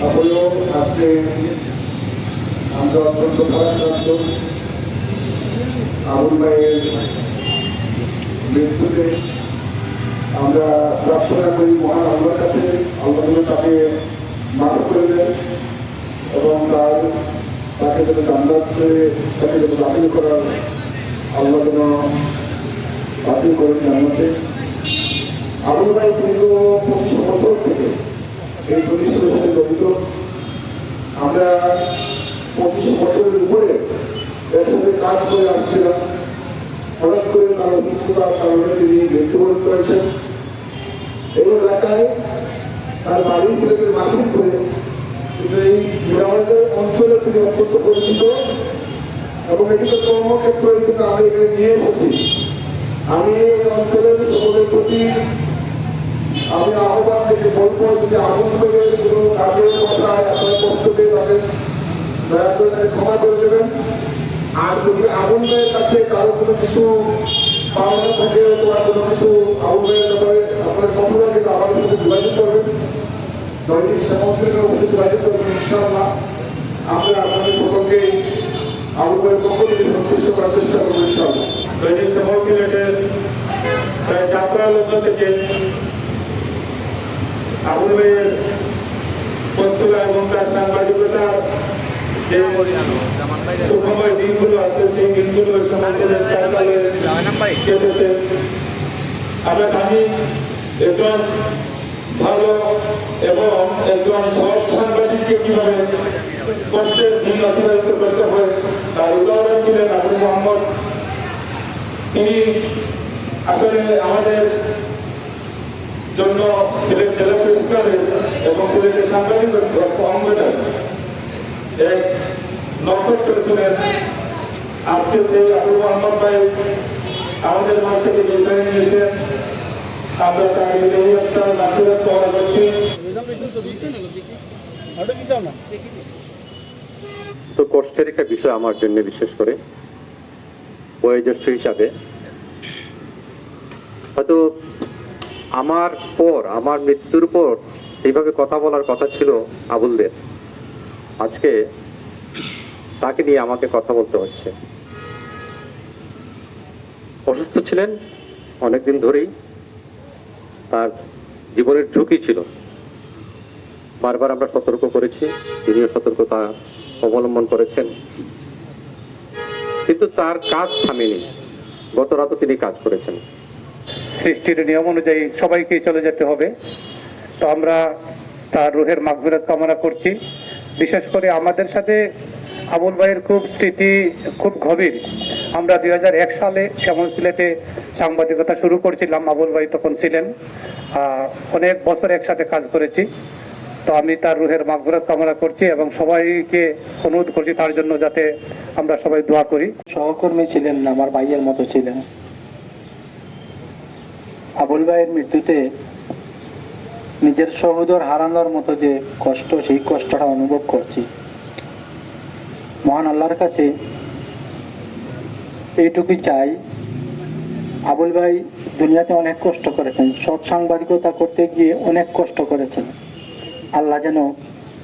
আজকে আমরা অত্যন্ত ভারাক্রান্ত আবুল ভাইয়ের মৃত্যুতে আমরা প্রার্থনা করি মহান আল্লাহর কাছে। আল্লাহ তাকে মাফ করে দেন এবং তার তাকে যেন জান্নাতে তাকে যেন দাখিল করার আল্লাহ যেন বাতিল করেন জান্নাতে। আবুল ভাই দীর্ঘ পঁচিশ বছর থেকে এই জড়িত আমরা পঁচিশ বছরের উপরে একসাথে কাজ করে আসছিলাম। হঠাৎ করে তার অসুস্থতার কারণে তিনি মৃত্যুবরণ করেছেন। এই এলাকায় তার বাড়ি সিলেটের মাসিক করে এই মুরাবাদের অঞ্চলে তিনি অত্যন্ত পরিচিত এবং এটি তো কর্মক্ষেত্র কিন্তু আমি এখানে নিয়ে এসেছি। আমি এই অঞ্চলের সকলের প্রতি আমি আহ্বান থেকে বলব, যদি আগুন থেকে কোনো থাকেন দয়া করে তাকে ক্ষমা করে দেবেন। আর যদি আগুন ভাইয়ের কাছে কারও কোনো কিছু পাওনা থাকে অথবা কোনো কিছু আগুন ভাইয়ের ব্যাপারে আপনার কথা থাকে তো আমাদের সাথে যোগাযোগ করবেন, দৈনিক কাউন্সিলের অবশ্যই যোগাযোগ করবেন, ইনশাআল্লাহ আমরা আপনাদের সকলকে আগুন ভাইয়ের পক্ষ থেকে সন্তুষ্ট করার চেষ্টা করব, ইনশাআল্লাহ। দৈনিক সময় প্রায় যাত্রা লগ্ন থেকে আবুল ভাইয়ের পত্রিকা এবং তার সাংবাদিকতার যে দিনগুলো আছে সেই দিনগুলো সমাজের চারকালে কেটেছে। আমরা জানি একজন ভালো এবং একজন সৎ সাংবাদিককে কীভাবে কষ্টের দিন অতিবাহিত করতে হয় তার উদাহরণ ছিলেন আবুল মোহাম্মদ। তিনি আসলে আমাদের জন্য সিলেট জেলা পুরস্কারের এবং সিলেটের সাংবাদিক অঙ্গনের এক নক্ষত্র ছিলেন আজকে সেই আবুল মোহাম্মদ ভাই আমাদের মাঝ থেকে বিদায় নিয়েছেন আমরা তার বিদায়ী একটা নাচের পরবর্তী তো কষ্টের একটা বিষয় আমার জন্য বিশেষ করে, বয়োজ্যেষ্ঠ হিসাবে। হয়তো আমার পর, আমার মৃত্যুর পর এইভাবে কথা বলার কথা ছিল আবুলদের। আজকে তাকে নিয়ে আমাকে কথা বলতে হচ্ছে। অসুস্থ ছিলেন অনেকদিন ধরেই। তার জীবনের ঝুঁকি ছিল। বারবার আমরা সতর্ক করেছি, তিনিও সতর্কতা অবলম্বন করেছেন। কিন্তু তার কাজ থামেনি। গত রাতও তিনি কাজ করেছেন। সৃষ্টির নিয়ম অনুযায়ী সবাইকে চলে যেতে হবে। তো আমরা তার রুহের মাগফিরাত কামনা করছি। বিশেষ করে আমাদের সাথে আবুল ভাইয়ের খুব স্মৃতি, খুব গভীর। আমরা দু হাজার এক সালে শ্যামল সিলেটে সাংবাদিকতা শুরু করেছিলাম, আবুল ভাই তখন ছিলেন। অনেক বছর একসাথে কাজ করেছি। তো আমি তার রুহের মাগফিরাত কামনা করছি এবং সবাইকে অনুরোধ করছি তার জন্য যাতে আমরা সবাই দোয়া করি। সহকর্মী ছিলেন না, আমার ভাইয়ের মতো ছিলেন। আবুল ভাইয়ের মৃত্যুতে নিজের সহোদর হারানোর মতো যে কষ্ট, সেই কষ্টটা অনুভব করছি। মহান আল্লাহর কাছে এইটুকুই চাই। আবুল ভাই দুনিয়াতে অনেক কষ্ট করেছেন। সৎ সাংবাদিকতা করতে গিয়ে অনেক কষ্ট করেছেন। আল্লাহ যেন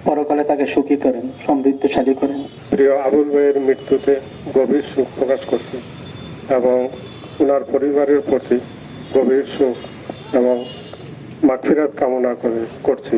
পরকালে তাকে সুখী করেন, সমৃদ্ধশালী করেন। প্রিয় আবুল ভাইয়ের মৃত্যুতে গভীর সুখ প্রকাশ করছি এবং ওনার পরিবারের প্রতি গভীর সুখ এবং মাগফিরাত কামনা করে করছি।